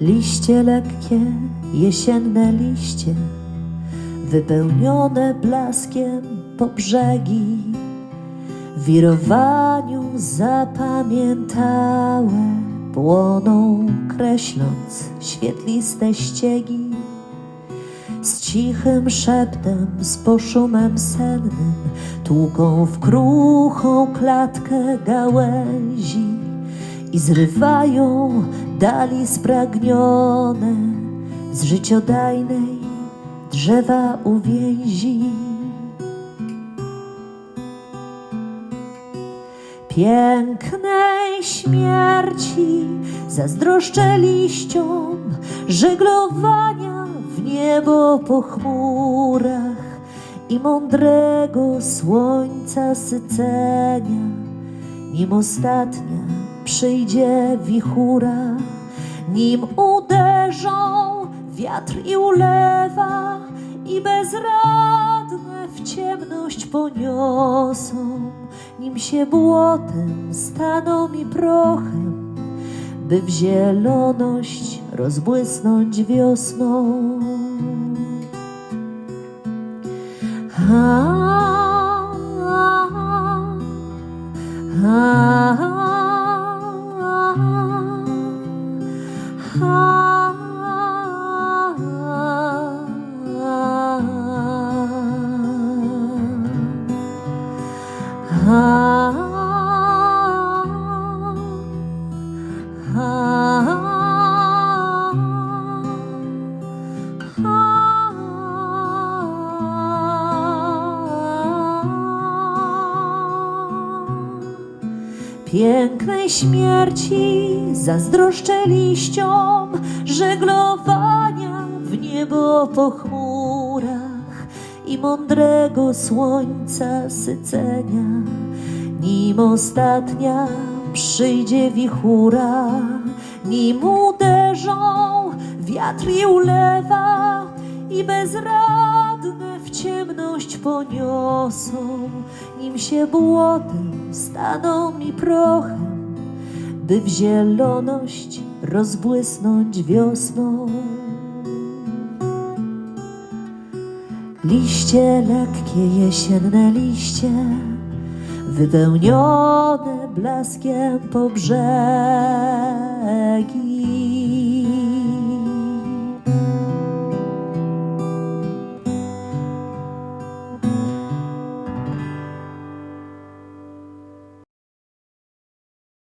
Liście lekkie, jesienne liście, wypełnione blaskiem po brzegi, wirowaniu zapamiętałe płoną, kreśląc świetliste ściegi. Z cichym szeptem, z poszumem sennym, tłuką w kruchą klatkę gałęzi i zrywają dali spragnione z życiodajnej drzewa uwięzi. Pięknej śmierci zazdroszczę liściom żeglowania w niebo po chmurach i mądrego słońca sycenia, nim ostatnia przyjdzie wichura, nim uderzą wiatr i ulewa i bezradne w ciemność poniosą, nim się błotem staną i prochem, by w zieloność rozbłysnąć wiosną. Ha, Oh. Pięknej śmierci zazdroszczę liściom żeglowania w niebo po chmurach i mądrego słońca sycenia, nim ostatnia przyjdzie wichura, nim uderzą wiatr i ulewa i bezradne ciemność poniosą, nim się błotem staną mi prochem, by w zieloność rozbłysnąć wiosną. Liście lekkie, jesienne liście, wypełnione blaskiem po brzegi.